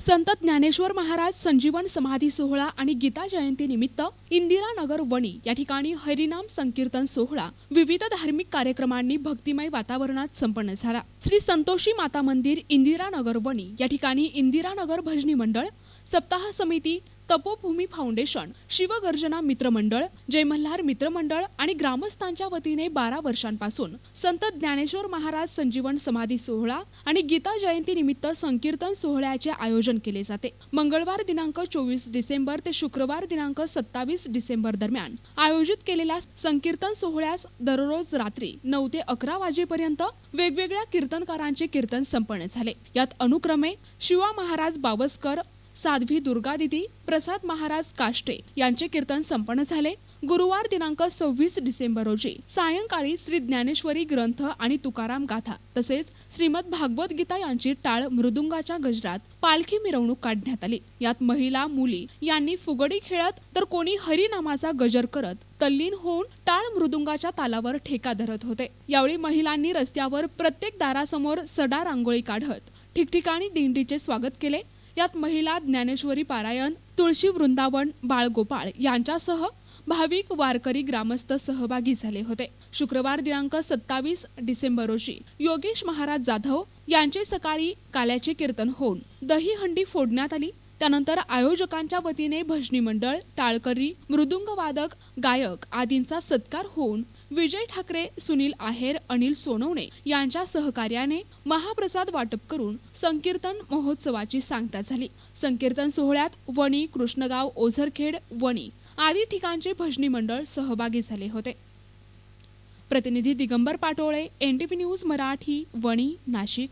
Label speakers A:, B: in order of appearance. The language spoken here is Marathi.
A: संत ज्ञानेश्वर महाराज संजीवन समाधी सोहळा आणि गीता जयंती निमित्त इंदिरानगर वणी या ठिकाणी हरिनाम संकीर्तन सोहळा विविध धार्मिक कार्यक्रमांनी भक्तिमय वातावरणात संपन्न झाला. श्री संतोषी माता मंदिर इंदिरानगर वणी या ठिकाणी इंदिरानगर भजनी मंडळ सप्ताह समिती तपोभूमी फाउंडेशन शिवगर्जना मित्रमंडळ जयमल्हार मित्रमंडळ आणि ग्रामस्थांच्या वतीने बारा वर्षांपासून संत ज्ञानेश्वर महाराज संजीवन समाधी सोहळा आणि गीता जयंती निमित्त संकीर्तन सोहळ्याचे आयोजन केले जाते. मंगळवार दिनांक चोवीस डिसेंबर ते शुक्रवार दिनांक सत्तावीस डिसेंबर दरम्यान आयोजित केलेल्या संकीर्तन सोहळ्यास दररोज रात्री नऊ ते अकरा वाजेपर्यंत वेगवेगळ्या कीर्तनकारांचे कीर्तन संपन्न झाले. यात अनुक्रमे शिवा महाराज बावस्कर साध्वी दुर्गादिदी प्रसाद महाराज काष्टे यांचे कीर्तन संपन्न झाले. गुरुवार दिनांक सव्वीस डिसेंबर रोजी सायंकाळी श्री ज्ञानेश्वरी ग्रंथ आणि तुकाराम गाथा तसेच श्रीमद भागवत गीता यांची टाळ मृदुंगाच्या गजरात पालखी मिरवणूक काढण्यात आली. यात महिला मुली यांनी फुगडी खेळत तर कोणी हरिनामाचा गजर करत तल्लीन होऊन टाळ मृदुंगाच्या तालावर ठेका धरत होते. यावेळी महिलांनी रस्त्यावर प्रत्येक दारासमोर सडा रांगोळी काढत ठिकठिकाणी दिंडीचे स्वागत केले. यात महिला ज्ञानेश्वरी पारायण तुळशी वृंदावन बाळगोपाळ यांच्यासह भाविक वारकरी ग्रामस्थ सहभागी झाले होते. शुक्रवार दिनांक सत्तावीस डिसेंबर रोजी योगेश महाराज जाधव यांचे सकाळी काल्याचे कीर्तन होऊन दही हंडी फोडण्यात आली. त्यानंतर आयोजकांच्या वतीने भजनी मंडळ टाळकरी मृदुंगवादक गायक आदींचा सत्कार होऊन विजय ठाकरे सुनील आहेर अनिल सोनवणे यांच्या सहकार्याने महाप्रसाद वाटप करून संकीर्तन महोत्सवाची सांगता झाली. संकीर्तन सोहळ्यात वणी कृष्णगाव ओझरखेड वणी आदी ठिकाणचे भजनी मंडळ सहभागी झाले होते. प्रतिनिधी दिगंबर पाटोळे एनटीव्ही न्यूज मराठी वणी नाशिक.